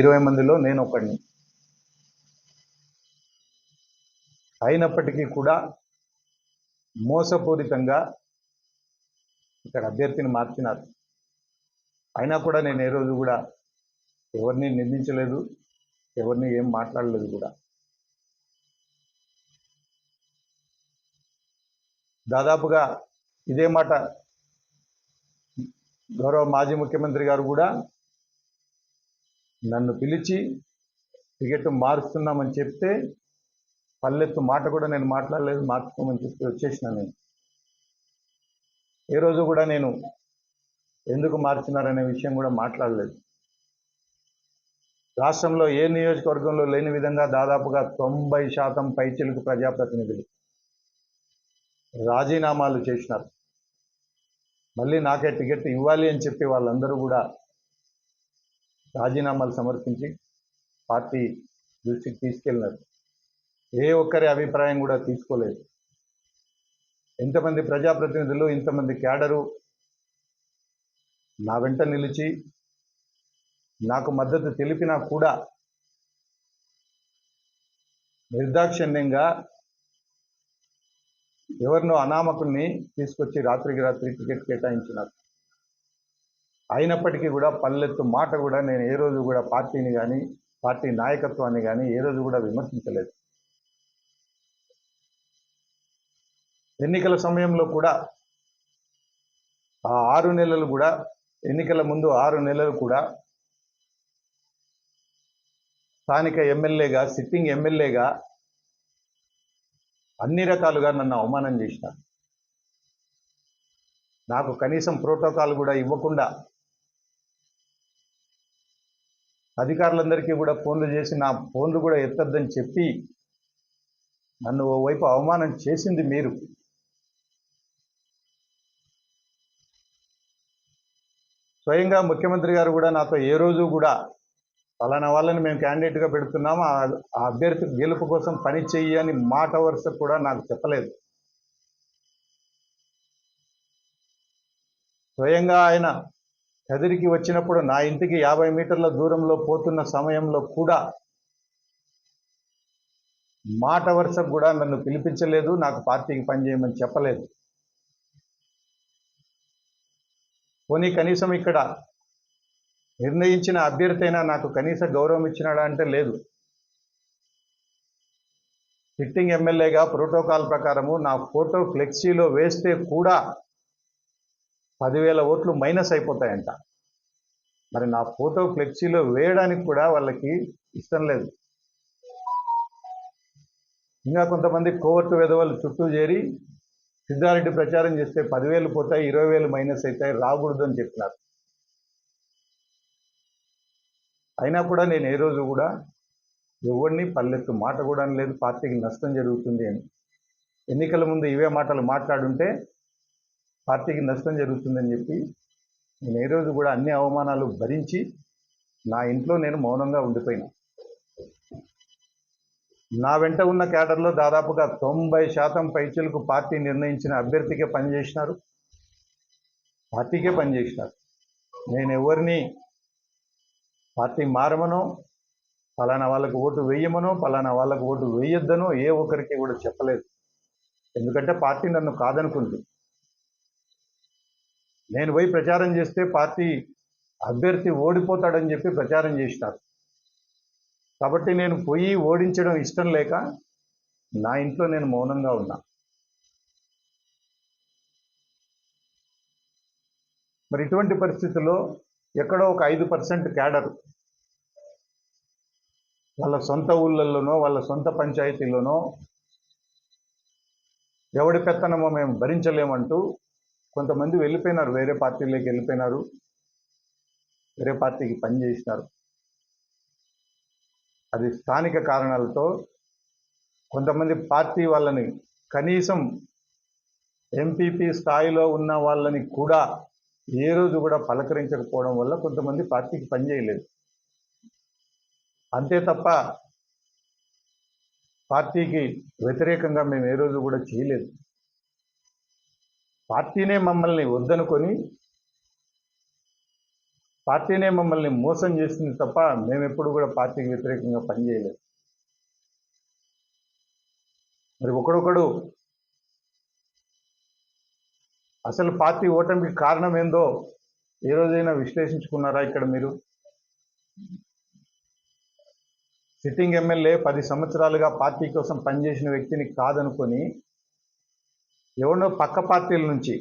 ఇరవై మందిలో నేను ఒకడిని. అయినప్పటికీ కూడా మోసపూరితంగా ఇక్కడ అభ్యర్థిని మార్చినారు. అయినా కూడా నేను ఏ రోజు కూడా ఎవరిని నిందించలేదు ఎవరిని ఏం మాట్లాడలేదు కూడా. దాదాపుగా ఇదే మాట గౌరవ మాజీ ముఖ్యమంత్రి గారు కూడా నన్ను పిలిచి టికెట్ మారుస్తున్నామని చెప్తే పల్లెత్తు మాట కూడా నేను మాట్లాడలేదు మార్చుకోమని చెప్పి వచ్చేసిన నేను. ఏ రోజు కూడా నేను ఎందుకు మార్చినారనే విషయం కూడా మాట్లాడలేదు. రాష్ట్రంలో ఏ నియోజకవర్గంలో లేని విధంగా దాదాపుగా తొంభై శాతం పైచిలకు ప్రజాప్రతినిధులు రాజీనామాలు చేసినారు. మళ్ళీ నాకే టికెట్ ఇవ్వాలి అని చెప్పి వాళ్ళందరూ కూడా రాజీనామాలు సమర్పించి పార్టీ దృష్టికి తీసుకెళ్ళినారు. ఏ ఒక్కరి అభిప్రాయం కూడా తీసుకోలేదు. ఎంతమంది ప్రజాప్రతినిధులు ఇంతమంది క్యాడరు నా వెంట నిలిచి నాకు మద్దతు తెలిపినా కూడా నిర్దాక్షిణ్యంగా ఎవరినో అనామకుల్ని తీసుకొచ్చి రాత్రికి రాత్రి టికెట్ కేటాయించినారు. అయినప్పటికీ కూడా పల్లెత్తు మాట కూడా నేను ఏ రోజు కూడా పార్టీని కానీ పార్టీ నాయకత్వాన్ని కానీ ఏ రోజు కూడా విమర్శించలేదు. ఎన్నికల సమయంలో కూడా ఆ ఆరు నెలలు కూడా ఎన్నికల ముందు ఆరు నెలలు కూడా స్థానిక ఎమ్మెల్యేగా సిట్టింగ్ ఎమ్మెల్యేగా అన్ని రకాలుగా నన్ను అవమానం చేసిన నాకు కనీసం ప్రోటోకాల్ కూడా ఇవ్వకుండా అధికారులందరికీ కూడా ఫోన్లు చేసి నా ఫోన్లు కూడా ఎత్తద్దని చెప్పి నన్ను ఓవైపు అవమానం చేసింది మీరు. స్వయంగా ముఖ్యమంత్రి గారు కూడా నాతో ఏ రోజు కూడా ఫలానా వాళ్ళని మేము క్యాండిడేట్గా పెడుతున్నాము? ఆ అభ్యర్థి గెలుపు కోసం పని చెయ్యి అని మాట వరుస కూడా నాకు చెప్పలేదు. స్వయంగా ఆయన కదిరికి వచ్చినప్పుడు నా ఇంటికి యాభై మీటర్ల దూరంలో పోతున్న సమయంలో కూడా మాట వరుసకు కూడా నన్ను పిలిపించలేదు నాకు పార్టీకి పనిచేయమని చెప్పలేదు. పోనీ కనీసం ఇక్కడ నిర్ణయించిన అభ్యర్థి అయినా నాకు కనీస గౌరవం ఇచ్చినాడా అంటే లేదు. సిట్టింగ్ ఎమ్మెల్యేగా ప్రోటోకాల్ ప్రకారము నా ఫోటో ఫ్లెక్సీలో వేస్తే కూడా పదివేల ఓట్లు మైనస్ అయిపోతాయంట. మరి నా ఫోటో ఫ్లెక్సీలో వేయడానికి కూడా వాళ్ళకి ఇష్టం లేదు. ఇంకా కొంతమంది కోవర్టు విధవలు చుట్టూ చేరి సిద్ధారెడ్డి ప్రచారం చేస్తే పదివేలు పోతాయి ఇరవై వేలు మైనస్ అవుతాయి రాకూడదు అని చెప్పినారు. అయినా కూడా నేను ఏ రోజు కూడా ఎవరిని పల్లెత్తు మాట కూడా లేదు పార్టీకి నష్టం జరుగుతుంది అని. ఎన్నికల ముందు ఇవే మాటలు మాట్లాడుంటే పార్టీకి నష్టం జరుగుతుందని చెప్పి నేను ఏ రోజు కూడా అన్ని అవమానాలు భరించి నా ఇంట్లో నేను మౌనంగా ఉండిపోయినా. నా వెంట ఉన్న క్యాడర్లో దాదాపుగా తొంభై శాతం పైచలకు పార్టీ నిర్ణయించిన అభ్యర్థికే పనిచేసినారు. పార్టీకే పనిచేసినారు. నేను ఎవరిని పార్టీ మారమనో ఫలానా వాళ్ళకు ఓటు వేయమనో ఫలానా వాళ్ళకు ఓటు వేయొద్దనో ఏ ఒక్కరికి కూడా చెప్పలేదు. ఎందుకంటే పార్టీ నన్ను కాదనుకుంది. నేను పోయి ప్రచారం చేస్తే పార్టీ అభ్యర్థి ఓడిపోతాడని చెప్పి ప్రచారం చేసినారు. కాబట్టి నేను పోయి ఓడించడం ఇష్టం లేక నా ఇంట్లో నేను మౌనంగా ఉన్నా. మరి ఇటువంటి పరిస్థితుల్లో ఎక్కడో ఒక ఐదు పర్సెంట్ క్యాడర్ వాళ్ళ సొంత ఊళ్ళల్లోనో వాళ్ళ సొంత పంచాయతీలోనో ఎవడి పెత్తనమో మేము భరించలేమంటూ కొంతమంది వెళ్ళిపోయినారు వేరే పార్టీలోకి వెళ్ళిపోయినారు వేరే పార్టీకి పనిచేసినారు అది స్థానిక కారణాలతో కొంతమంది పార్టీ వాళ్ళని కనీసం ఎంపీపీ స్థాయిలో ఉన్న వాళ్ళని కూడా ఏ రోజు కూడా పలకరించకపోవడం వల్ల కొంతమంది పార్టీకి పనిచేయలేదు అంతే తప్ప పార్టీకి వ్యతిరేకంగా మేము ఏ రోజు కూడా చేయలేదు. పార్టీనే మమ్మల్ని వద్దనుకొని పార్టీనే మమ్మల్ని మోసం చేసింది తప్ప మేము ఎప్పుడు కూడా పార్టీకి వ్యతిరేకంగా పనిచేయలేదు. మరి ఒకడొకడు అసలు పార్టీ ఓటమికి కారణం ఏందో ఏ రోజైనా విశ్లేషించుకున్నారా ఇక్కడ మీరు? సిట్టింగ్ ఎమ్మెల్యే పది సంవత్సరాలుగా పార్టీ కోసం పనిచేసిన వ్యక్తిని కాదనుకొని ఎవరినో పక్క పార్టీల నుంచి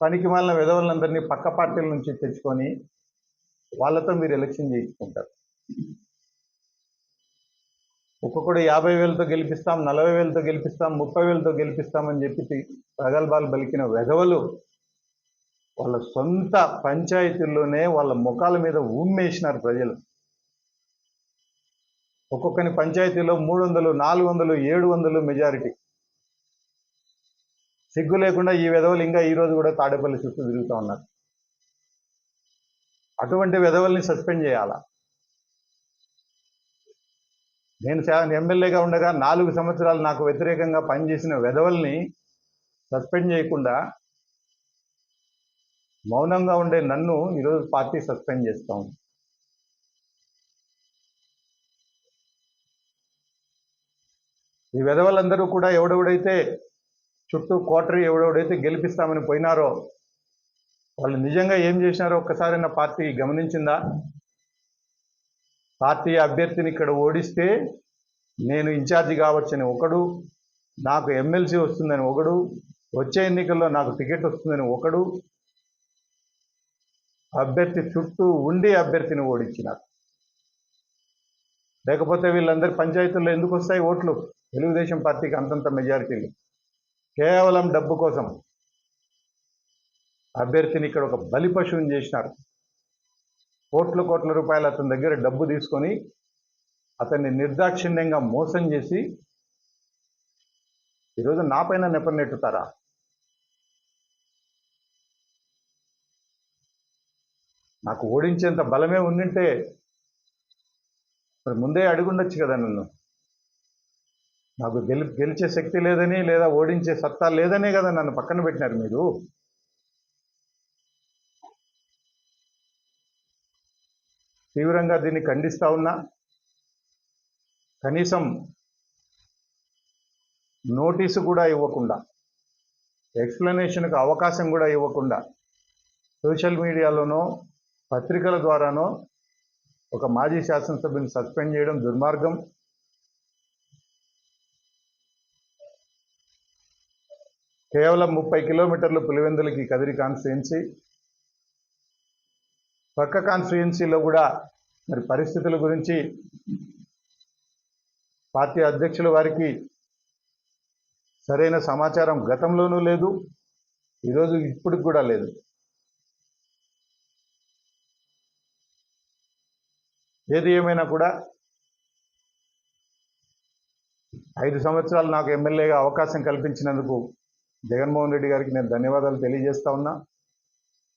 పనికి మాలిన విధవులందరినీ పక్క పార్టీల నుంచి తెచ్చుకొని వాళ్ళతో మీరు ఎలక్షన్ చేయించుకుంటారు. ఒక్కొక్కడు యాభై వేలతో గెలిపిస్తాం నలభై వేలతో గెలిపిస్తాం ముప్పై వేలతో గెలిపిస్తామని చెప్పి ప్రగల్భాలు పలికిన వెధవలు వాళ్ళ సొంత పంచాయతీల్లోనే వాళ్ళ ముఖాల మీద ఉమ్మేసినారు ప్రజలు. ఒక్కొక్కని పంచాయతీలో మూడు వందలు నాలుగు వందలు ఏడు వందలు మెజారిటీ. సిగ్గు లేకుండా ఈ విధవలు ఇంకా ఈరోజు కూడా తాడేపల్లి చుట్టూ తిరుగుతూ ఉన్నారు. అటువంటి విధవల్ని సస్పెండ్ చేయాలా? నేను ఎమ్మెల్యేగా ఉండగా నాలుగు సంవత్సరాలు నాకు వ్యతిరేకంగా పనిచేసిన విధవల్ని సస్పెండ్ చేయకుండా మౌనంగా ఉండే నన్ను ఈరోజు పార్టీ సస్పెండ్ చేస్తూ ఉంది. ఈ విధవలందరూ కూడా ఎవడెవడైతే చుట్టూ కోటరీ ఎవడెవడైతే గెలిపిస్తామని పోయినారో వాళ్ళు నిజంగా ఏం చేసినారో ఒక్కసారి నా పార్టీ గమనించిందా? పార్టీ అభ్యర్థిని ఇక్కడ ఓడిస్తే నేను ఇన్ఛార్జి కావచ్చని ఒకడు నాకు ఎమ్మెల్సీ వస్తుందని ఒకడు వచ్చే ఎన్నికల్లో నాకు టికెట్ వస్తుందని ఒకడు అభ్యర్థి చుట్టూ ఉండి అభ్యర్థిని ఓడించినారు. లేకపోతే వీళ్ళందరి పంచాయతీల్లో ఎందుకు వస్తాయి ఓట్లు? తెలుగుదేశం పార్టీకి అంతంత మెజారిటీలు కేవలం డబ్బు కోసం అభ్యర్థిని ఇక్కడ ఒక బలి పశువుని చేసినారు. కోట్ల కోట్ల రూపాయలు అతని దగ్గర డబ్బు తీసుకొని అతన్ని నిర్దాక్షిణ్యంగా మోసం చేసి ఈరోజు నా పైన నెప్పనెట్టుతారా నాకు ఓడించేంత బలమే ఉండింటే మరి ముందే అడుగుండొచ్చు కదా నన్ను. నాకు గెలి గెలిచే శక్తి లేదని లేదా ఓడించే సత్తా లేదనే కదా నన్ను పక్కన పెట్టినారు మీరు. తీవ్రంగా దీన్ని ఖండిస్తా ఉన్నా కనీసం నోటీసు కూడా ఇవ్వకుండా ఎక్స్ప్లెనేషన్కి అవకాశం కూడా ఇవ్వకుండా సోషల్ మీడియాలోనో పత్రికల ద్వారానో ఒక మాజీ శాసనసభ్యుని సస్పెండ్ చేయడం దుర్మార్గం. కేవలం ముప్పై కిలోమీటర్లు పులివెందులకి కదిరి కాన్స్టిట్యున్సీ పక్క కాన్స్టిట్యున్సీలో కూడా మరి పరిస్థితుల గురించి పార్టీ అధ్యక్షుల వారికి సరైన సమాచారం గతంలోనూ లేదు ఈరోజు ఇప్పటికి కూడా లేదు. ఏది ఏమైనా కూడా ఐదు సంవత్సరాలు నాకు ఎమ్మెల్యేగా అవకాశం కల్పించినందుకు జగన్మోహన్ రెడ్డి గారికి నేను ధన్యవాదాలు తెలియజేస్తా ఉన్నా.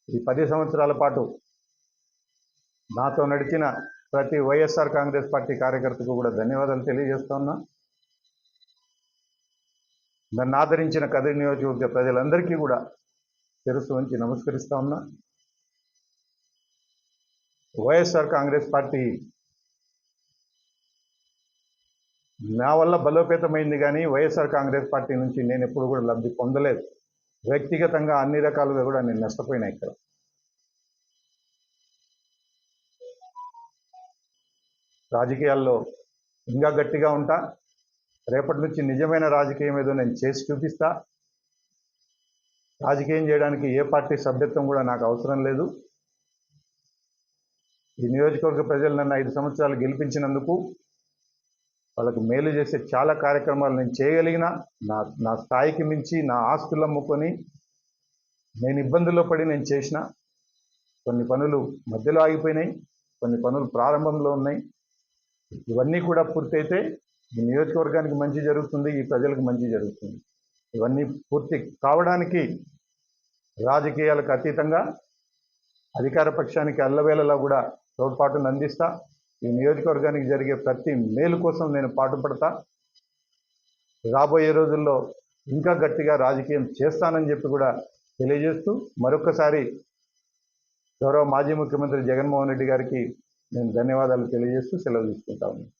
ఈ పది సంవత్సరాల పాటు నాతో నడిచిన ప్రతి వైఎస్ఆర్ కాంగ్రెస్ పార్టీ కార్యకర్తకు కూడా ధన్యవాదాలు తెలియజేస్తా ఉన్నా. నన్ను ఆదరించిన కదిరి నియోజకవర్గ ప్రజలందరికీ కూడా తెలుసు ఉంచి నమస్కరిస్తా ఉన్నా. వైఎస్ఆర్ కాంగ్రెస్ పార్టీ నా వల్ల బలోపేతమైంది కానీ వైఎస్ఆర్ కాంగ్రెస్ పార్టీ నుంచి నేను ఎప్పుడు కూడా లబ్ధి పొందలేదు. వ్యక్తిగతంగా అన్ని రకాలుగా కూడా నేను నష్టపోయినా ఇక్కడ. రాజకీయాల్లో ఇంకా గట్టిగా ఉంటా. రేపటి నుంచి నిజమైన రాజకీయం ఏదో నేను చేసి చూపిస్తా. రాజకీయం చేయడానికి ఏ పార్టీ సభ్యత్వం కూడా నాకు అవసరం లేదు. ఈ నియోజకవర్గ ప్రజలు నన్ను ఐదు సంవత్సరాలు గెలిపించినందుకు వాళ్ళకు మేలు చేసే చాలా కార్యక్రమాలు నేను చేయగలిగిన నా నా స్థాయికి మించి నా ఆస్తులు అమ్ముకొని నేను ఇబ్బందుల్లో పడి నేను చేసిన కొన్ని పనులు మధ్యలో ఆగిపోయినాయి కొన్ని పనులు ప్రారంభంలో ఉన్నాయి. ఇవన్నీ కూడా పూర్తయితే ఈ నియోజకవర్గానికి మంచి జరుగుతుంది ఈ ప్రజలకు మంచి జరుగుతుంది. ఇవన్నీ పూర్తి కావడానికి రాజకీయాలకు అతీతంగా అధికార పక్షానికి అల్లవేళలా కూడా తోడ్పాటును అందిస్తా ఈ నియోజకవర్గానికి జరిగే ప్రతి మేలు కోసం నేను పాటుపడతా. రాబోయే రోజుల్లో ఇంకా గట్టిగా రాజకీయం చేస్తానని చెప్పి కూడా తెలియజేస్తూ మరొకసారి గౌరవ మాజీ ముఖ్యమంత్రి జగన్మోహన్ రెడ్డి గారికి నేను ధన్యవాదాలు తెలియజేస్తూ సెలవు తీసుకుంటా ఉన్నాను.